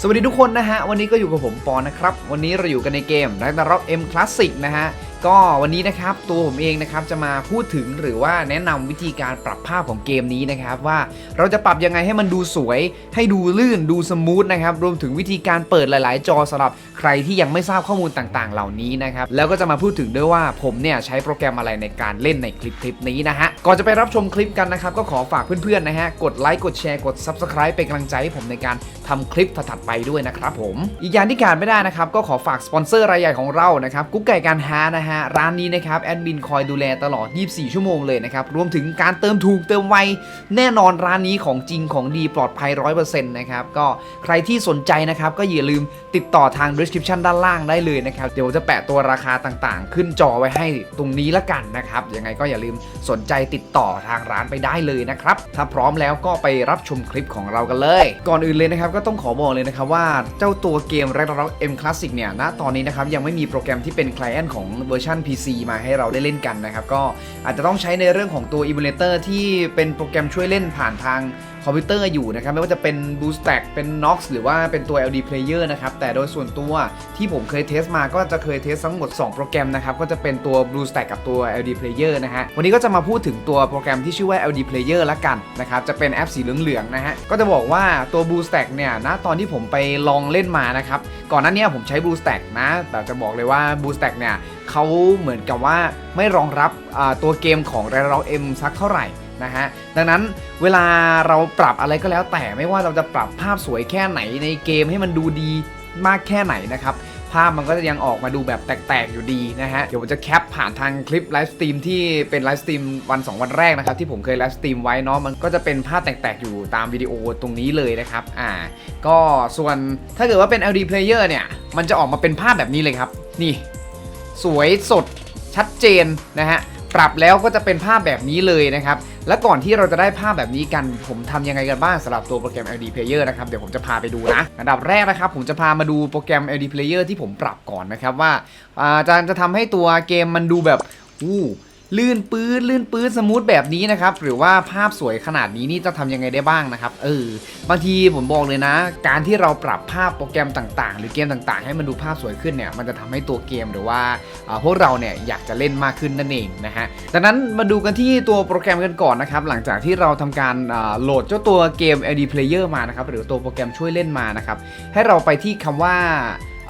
สวัสดีทุกคนนะฮะ วันนี้ก็อยู่กับผมปอนนะครับ วันนี้เราอยู่กันในเกม Ragnarok M Classic นะฮะ ก็วันนี้นะครับตัวผมเองนะครับจะมาพูดถึงหรือว่าแนะนำวิธีการปรับภาพของเกมนี้นะครับ ว่าเราจะปรับยังไงให้มันดูสวย ให้ดูลื่นดูสมูทนะครับรวมถึงวิธีการเปิดหลาย ๆ จอสำหรับใครที่ยังไม่ทราบข้อมูลต่างๆ เหล่านี้นะครับแล้วก็จะมาพูดถึงด้วยว่าผมเนี่ยใช้โปรแกรมอะไรในการเล่นในคลิปคลิปนี้นะฮะก่อนจะไปรับชมคลิปกันนะครับก็ขอฝากเพื่อน ๆ นะฮะกดไลค์กดแชร์กด Subscribe เป็นกำลังใจให้ผมในการทำคลิปถัดไปด้วยนะครับผมอีกอย่างที่ขาดไม่ได้นะครับก็ขอฝากสปอนเซอร์รายใหญ่ของเรานะครับกุ๊กไก่การหานะฮะร้านนี้นะครับแอดมินคอยดูแลตลอด 24 ชั่วโมงเลยนะครับรวมถึงการเติมถูกเติมไวแน่นอนร้านนี้ของจริงของดีปลอดภัย 100%นะครับก็ใครที่สนใจนะครับก็อย่าลืมติดต่อทาง description ด้านล่างได้เลยนะครับเดี๋ยวจะแปะตัวราคาต่างๆ ขึ้นจอไว้ให้ตรงนี้ละกันนะครับยังไงก็อย่าลืมสนใจติดต่อทางร้านไปได้เลยนะครับถ้าพร้อมแล้วก็ไปรับชมคลิปของเรากันเลย ก่อนอื่นเลยนะครับก็ต้องขอบอกเลยนะครับว่าเจ้าตัวเกม Ragnarok M Classic เนี่ยณตอนนี้นะครับยังไม่มีโปรแกรมที่เป็น Client ของเวอร์ชัน PC มาให้เราได้เล่นกันนะครับ ก็อาจจะต้องใช้ในเรื่องของตัวอิมูเลเตอร์ที่เป็นโปรแกรมช่วยเล่นผ่านทางคอมพิวเตอร์อยู่นะครับ ไม่ว่าจะเป็น BlueStack เป็น Nox หรือว่าเป็นตัว LD Player นะครับ แต่โดยส่วนตัวที่ผมเคยเทสมาก็จะเคยเทสทั้งหมด 2 โปรแกรมนะครับ ก็จะเป็นตัว BlueStack กับตัว LD Player นะฮะ วันนี้ก็จะมาพูดถึงตัวโปรแกรมที่ชื่อว่า LD Player ละกันนะครับ จะเป็นแอปสีเหลืองๆนะฮะ ก็จะบอกว่าตัว BlueStack เนี่ยณตอนที่ผมไปลองเล่นมานะครับ ก่อนหน้านี้ผมใช้ BlueStack นะ แต่จะบอกเลยว่า BlueStack เนี่ยเขาเหมือนกับว่าไม่รองรับตัวเกมของ Ragnarok M สักเท่าไหร่ นะฮะดังนั้นเวลาเราปรับอะไรก็แล้ว แต่ไม่ว่าเราจะปรับภาพสวยแค่ไหนในเกมให้มันดูดีมากแค่ไหนนะครับภาพมันก็จะยังออกมาดูแบบแตก ๆ อยู่ดีนะฮะ เดี๋ยวผมจะแคปผ่านทางคลิปไลฟ์สตรีมที่เป็นไลฟ์สตรีมวัน 2 วันแรกนะครับ ที่ผมเคยไลฟ์สตรีมไว้เนาะมันก็จะเป็นภาพแตก ๆ อยู่ตามวิดีโอตรงนี้เลยนะครับ อ่า ก็ส่วนถ้าเกิดว่าเป็น LD player เนี่ย มันจะออกมาเป็นภาพแบบนี้เลยครับ นี่ สวยสดชัดเจนนะฮะ ปรับแล้วก็จะเป็นภาพแบบนี้เลยนะครับ และก่อนที่เราจะได้ภาพแบบนี้กัน ผมทำยังไงกันบ้างสำหรับตัวโปรแกรม LD Player นะครับ เดี๋ยวผมจะพาไปดูนะ อันดับแรกนะครับ ผมจะพามาดูโปรแกรม LD Player ที่ผมปรับก่อนนะครับว่าอ่าจะจะทำให้ตัวเกมมันดูแบบอู้ ลื่นปื้ดลื่นปื้ดสมูทแบบนี้นะครับ หรือว่าภาพสวยขนาดนี้นี่จะทำยังไงได้บ้างนะครับ เออบางทีผมบอกเลยนะ การที่เราปรับภาพโปรแกรมต่างๆ หรือเกมต่างๆ ให้มันดูภาพสวยขึ้นเนี่ยมันจะทำให้ตัวเกมหรือว่าพวกเราเนี่ยอยากจะเล่นมากขึ้นนั่นเองนะฮะดังนั้นมาดูกันที่ตัวโปรแกรมกันก่อนนะครับ หลังจากที่เราทำการโหลดเจ้าตัวเกม LD Player มานะครับหรือตัวโปรแกรมช่วยเล่นมานะครับให้เราไปที่คำว่า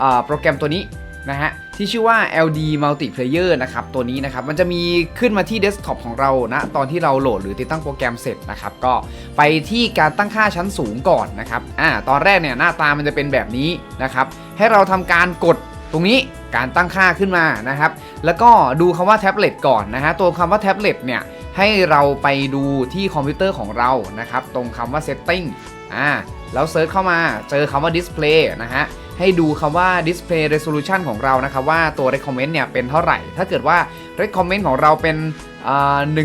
อ่าโปรแกรมตัวนี้นะฮะ ที่ชื่อว่า LD Multiplayer นะครับ ตัวนี้นะครับ มันจะมีขึ้นมาที่เดสก์ท็อปของเรานะตอนที่เราโหลดหรือติดตั้งโปรแกรมเสร็จนะครับ ก็ไปที่การตั้งค่าชั้นสูงก่อนนะครับอ่าตอนแรกเนี่ยหน้าตามันจะเป็นแบบนี้นะครับ ให้เราทำการกดตรงนี้การตั้งค่าขึ้นมานะครับ แล้วก็ดูคำว่าแท็บเล็ตก่อนนะฮะ ตัวคำว่าแท็บเล็ตเนี่ย ให้เราไปดูที่คอมพิวเตอร์ของเรา นะครับ ตรงคำว่า setting อ่า แล้วเซิร์ชเข้ามา เจอคำว่า display นะฮะ ให้ดูคำว่า display resolution ของเรานะครับว่าตัว recommend เนี่ยเป็นเท่าไหร่ ถ้าเกิดว่า recommend ของเราเป็น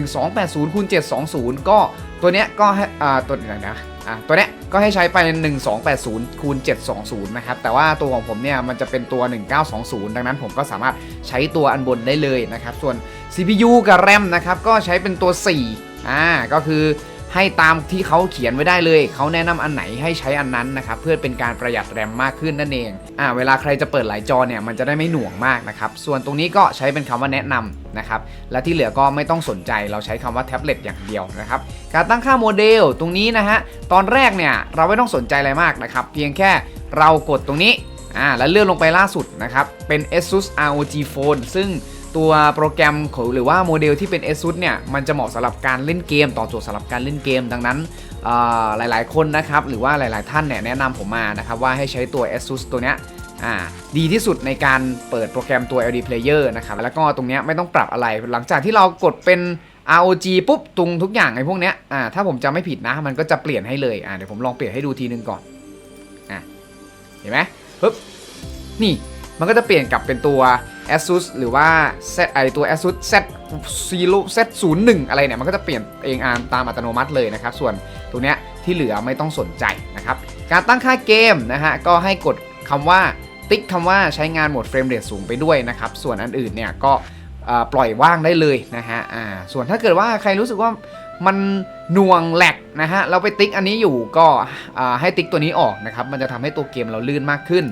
1280คูณ720 ก็ตัวเนี้ยก็ให้ตัวไหนนะอะตัวเนี้ยก็ให้ใช้ไป1280คูณ720 นะครับ แต่ว่าตัวของผมเนี่ยมันจะเป็นตัว 1920 ดังนั้นผมก็สามารถใช้ตัวอันบนได้เลยนะครับ ส่วน CPU กับ RAM นะครับ ก็ใช้เป็นตัว 4 อ่า ก็คือ ให้ตามที่เขาเขียนไว้ได้เลย เขาแนะนำอันไหนให้ใช้อันนั้นนะครับเพื่อเป็นการประหยัดแรมมากขึ้นนั่นเองอ่าเวลาใครจะเปิดหลายจอเนี่ยมันจะได้ไม่หน่วงมากนะครับส่วนตรงนี้ก็ใช้เป็นคำว่าแนะนำนะครับและที่เหลือก็ไม่ต้องสนใจเราใช้คำว่าแท็บเล็ตอย่างเดียวนะครับการตั้งค่าโมเดลตรงนี้นะฮะตอนแรกเนี่ยเราไม่ต้องสนใจอะไรมากนะครับเพียงแค่เรากดตรงนี้อ่าแล้วเลื่อนลงไปล่าสุดนะครับเป็น ASUS ROG Phone ซึ่ง ตัวโปรแกรมขหรือว่าโมเดลที่เป็น ASUS เนี่ยมันจะเหมาะสำหรับการเล่นเกม ต่อโจทย์สำหรับการเล่นเกม ดังนั้นอ่าหลายๆ คนนะครับหรือว่าหลาย ๆ ท่านเนี่ยแนะนำผมมานะครับว่าให้ใช้ตัว ASUS ตัวเนี้ยดีที่สุดในการเปิดโปรแกรมตัว LD Player นะครับแล้วก็ตรงเนี้ยไม่ต้องปรับอะไร หลังจากที่เรากดเป็น ROG ปุ๊บตรงทุกอย่างไอ้พวกเนี้ยถ้าผมจำไม่ผิดนะมันก็จะเปลี่ยนให้เลยเดี๋ยวผมลองเปลี่ยนให้ดูทีนึงก่อนอเห็นไหมปึ๊บนี่ มันก็จะเปลี่ยนกลับเป็นตัว ASUS หรือว่า Z ไอตัว ASUS Z 0 Z 0 1อะไรเนี่ย มันก็จะเปลี่ยนเองตามอัตโนมัติเลยนะครับ ส่วนตัวเนี้ยที่เหลือไม่ต้องสนใจนะครับ การตั้งค่าเกมนะฮะ ก็ให้กดคำว่าติ๊กคำว่าใช้งานโหมดเฟรมเรทสูงไปด้วยนะครับ ส่วนอันอื่นเนี่ยก็ปล่อยว่างได้เลยนะฮะอ่าส่วนถ้าเกิดว่าใครรู้สึกว่ามันน่วงแหลกนะฮะ เราไปติ๊กอันนี้อยู่ก็ให้ติ๊กตัวนี้ออกนะครับ มันจะทำให้ตัวเกมเราลื่นมากขึ้น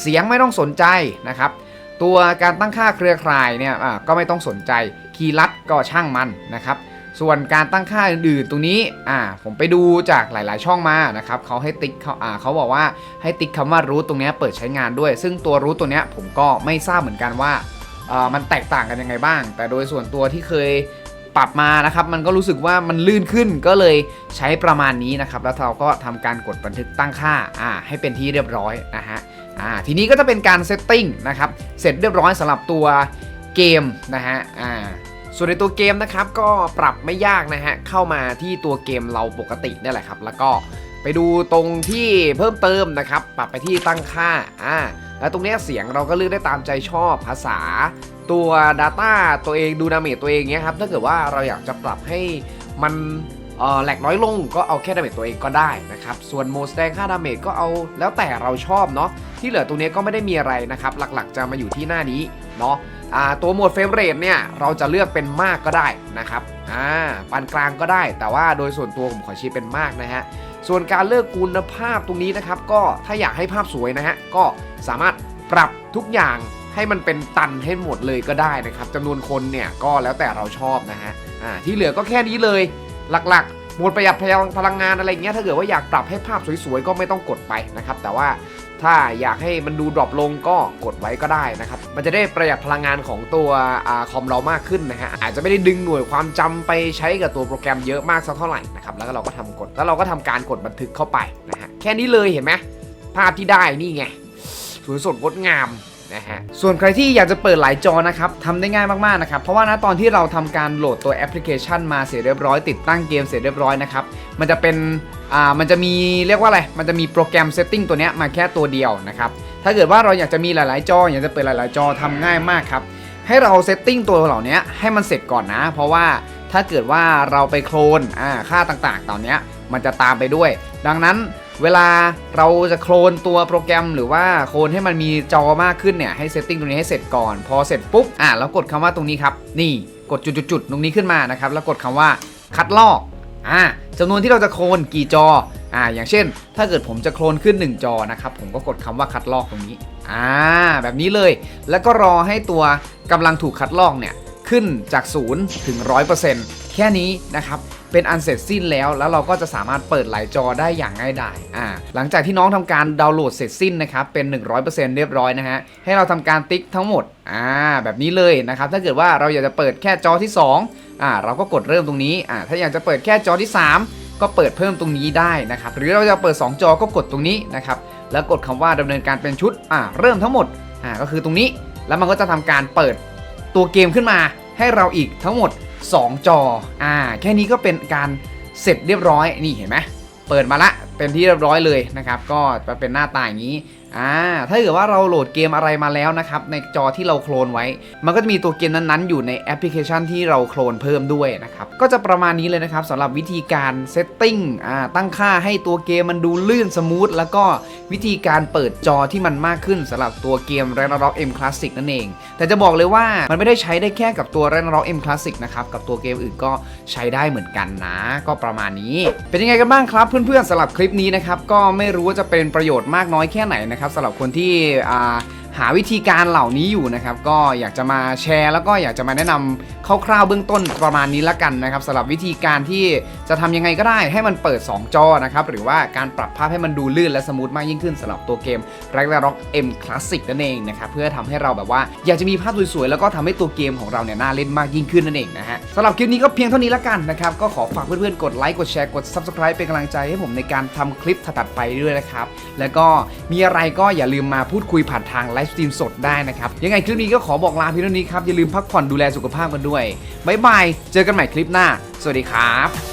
เสียงไม่ต้องสนใจนะครับ ตัวการตั้งค่าเครือข่ายเนี่ยก็ไม่ต้องสนใจ คีย์ลัดก็ช่างมันนะครับ ส่วนการตั้งค่าอื่นๆตรงนี้ผมไปดูจากหลาย ๆ ช่องมานะครับเขาให้ติ๊กเขาเขาบอกว่าให้ติ๊กคำว่ารู้ตรงนี้เปิดใช้งานด้วย ซึ่งตัวรู้ตัวเนี้ยผมก็ไม่ทราบเหมือนกันว่ามันแตกต่างกันยังไงบ้าง แต่โดยส่วนตัวที่เคยปรับมานะครับ มันก็รู้สึกว่ามันลื่นขึ้นก็เลยใช้ประมาณนี้นะครับ แล้วเราก็ทำการกดบันทึกตั้งค่าให้เป็นที่เรียบร้อยนะฮะ อ่าทีนี้ก็จะเป็นการเซตติ้งนะครับเสร็จเรียบร้อยสำหรับตัวเกมนะฮะอ่าส่วนในตัวเกมนะครับก็ปรับไม่ยากนะฮะเข้ามาที่ตัวเกมเราปกตินี่แหละครับ แล้วก็ไปดูตรงที่เพิ่มเติมนะครับ ปรับไปที่ตั้งค่าอ่าแล้วตรงนี้เสียงเราก็เลือกได้ตามใจชอบภาษา ตัว Data ตัวเองดูดามจตัวเองเนี้ยครับถ้าเกิดว่าเราอยากจะปรับให้มัน แหลกน้อยลงก็เอาแค่ดาเมจตัวเองก็ได้นะครับ ส่วนโมดแสดงค่าดาเมจก็เอาแล้วแต่เราชอบเนาะที่เหลือตรงนี้ก็ไม่ได้มีอะไรนะครับ หลักๆจะมาอยู่ที่หน้านี้เนาะอ่าตัวโหมดเฟรมเรทเนี่ยเราจะเลือกเป็นมากก็ได้นะครับอ่าปานกลางก็ได้ แต่ว่าโดยส่วนตัวผมขอชี้เป็นมากนะฮะส่วนการเลือกคุณภาพตรงนี้นะครับ ก็ถ้าอยากให้ภาพสวยนะฮะก็สามารถปรับทุกอย่างให้มันเป็นตันให้หมดเลยก็ได้นะครับจำนวนคนเนี่ยก็แล้วแต่เราชอบนะฮะอ่าที่เหลือก็แค่นี้เลย หลักๆโหมดประหยัดพลังงานอะไรเงี้ยถ้าเกิดว่าอยากปรับให้ภาพสวยๆ ก็ไม่ต้องกดไปนะครับ แต่ว่าถ้าอยากให้มันดูดรอปลงก็กดไว้ก็ได้นะครับ มันจะได้ประหยัดพลังงานของตัวอคอมเรามากขึ้นนะฮะ อาจจะไม่ได้ดึงหน่วยความจำไปใช้กับตัวโปรแกรมเยอะมากสักเท่าไหร่นะครับ แล้วก็เราก็ทำกด แล้วเราก็ทำการกดบันทึกเข้าไปนะฮะ แค่นี้เลยเห็นไหมภาพที่ได้นี่ไง สวยสดงดงาม นะฮะ ส่วนใครที่อยากจะเปิดหลายจอนะครับทำได้ง่ายมากๆนะครับ เพราะว่านะตอนที่เราทำการโหลดตัวแอปพลิเคชันมาเสร็จเรียบร้อยติดตั้งเกมเสร็จเรียบร้อยนะครับ มันจะเป็น อ่า มันจะมีเรียกว่าอะไร มันจะมีโปรแกรมเซตติ้งตัวนี้มาแค่ตัวเดียวนะครับ ถ้าเกิดว่าเราอยากจะมีหลายๆ จอ อยากจะเปิดหลายๆ จอทำง่ายมากครับ ให้เราเซตติ้งตัวเหล่านี้ให้มันเสร็จก่อนนะ เพราะว่าถ้าเกิดว่าเราไปโคลน อ่า ค่าต่างๆตอนเนี้มันจะตามไปด้วย ดังนั้น เวลาเราจะโคลนตัวโปรแกรมหรือว่าโคลนให้มันมีจอมากขึ้นเนี่ยให้เซตติ้งตรงนี้ให้เสร็จก่อน พอเสร็จปุ๊บอ่าแล้วกดคำว่าตรงนี้ครับ นี่กดจุดๆตรงนี้ขึ้นมานะครับ แล้วกดคำว่าคัดลอกอ่าจำนวนที่เราจะโคลนกี่จออ่าอย่างเช่น ถ้าเกิดผมจะโคลนขึ้น 1 จอนะครับผมก็กดคำว่าคัดลอกตรงนี้อ่าแบบนี้เลย แล้วก็รอให้ตัวกำลังถูกคัดลอกเนี่ยขึ้นจาก 0 ถึง 100%แค่นี้นะครับ เป็นอันเสร็จสิ้นแล้ว แล้วเราก็จะสามารถเปิดหลายจอได้อย่างง่ายดายอ่าหลังจากที่น้องทำการดาวน์โหลดเสร็จสิ้นนะครับเป็น 100%เรียบร้อยนะฮะให้เราทำการติ๊กทั้งหมดอ่าแบบนี้เลยนะครับถ้าเกิดว่าเราอยากจะเปิดแค่จอที่2อ่าเราก็กดเริ่มตรงนี้อ่าถ้าอยากจะเปิดแค่จอที่ 3 ก็เปิดเพิ่มตรงนี้ได้นะครับหรือเราจะเปิด 2 จอก็กดตรงนี้นะครับแล้วกดคำว่าดำเนินการเป็นชุดอ่าเริ่มทั้งหมดอ่าก็คือตรงนี้แล้วมันก็จะทำการเปิดตัวเกมขึ้นมาให้เราอีกทั้งหมด 2 จอ อ่า แค่นี้ก็เป็นการเสร็จเรียบร้อย นี่เห็นไหม เปิดมาละ เป็นที่เรียบร้อยเลยนะครับก็จะเป็นหน้าตาอย่างนี้อ่าถ้าเกิดว่าเราโหลดเกมอะไรมาแล้วนะครับในจอที่เราโคลนไว้ มันก็จะมีตัวเกมนั้นๆ อยู่ในแอปพลิเคชันที่เราโคลนเพิ่มด้วยนะครับก็จะประมาณนี้เลยนะครับสำหรับวิธีการเซตติ้งอ่าตั้งค่าให้ตัวเกมมันดูลื่นสมูทแล้วก็วิธีการเปิดจอที่มันมากขึ้นสำหรับตัวเกม r a g n a r o k M Classic นั่นเอง แต่จะบอกเลยว่ามันไม่ได้ใช้ได้แค่กับตัว r a g n a r o k M Classic นะครับกับตัวเกมอื่นก็ใช้ได้เหมือนกันนะ ก็ประมาณนี้ เป็นยังไงกันบ้างครับเพื่อนๆสำหรับคลิปลิปนี้นะครับก็ไม่รู้ว่าจะเป็นประโยชน์มากน้อยแค่ไหนนะครับสำหรับคนที่อ่า หาวิธีการเหล่านี้อยู่นะครับ ก็อยากจะมาแชร์แล้วก็อยากจะมาแนะนำคร่าวๆเบื้องต้นประมาณนี้ละกันนะครับสำหรับวิธีการที่จะทำยังไงก็ได้ให้มันเปิด 2 จอนะครับหรือว่าการปรับภาพให้มันดูลื่นและสมูทมากยิ่งขึ้นสำหรับตัวเกม Ragnarok M Classic นั่นเองนะครับเพื่อทำให้เราแบบว่าอยากจะมีภาพสวยๆแล้วก็ทำให้ตัวเกมของเราเนี่ยน่าเล่นมากยิ่งขึ้นนั่นเองนะฮะสำหรับคลิปนี้ก็เพียงเท่านี้ละกันนะครับก็ขอฝากเพื่อนๆกดไลค์กดแชร์กด Subscribe เป็นกำลังใจให้ผมในการทำคลิปถัดไปด้วยนะครับแล้วก็มีอะไรก็อย่าลืมมาพูดคุยผ่านทางไลฟ์สตรีมสดได้นะครับ ยังไงคลิปนี้ก็ขอบอกลาเพียงเท่านี้ครับ อย่าลืมพักผ่อนดูแลสุขภาพกันด้วย บ๊ายบาย เจอกันใหม่คลิปหน้า สวัสดีครับ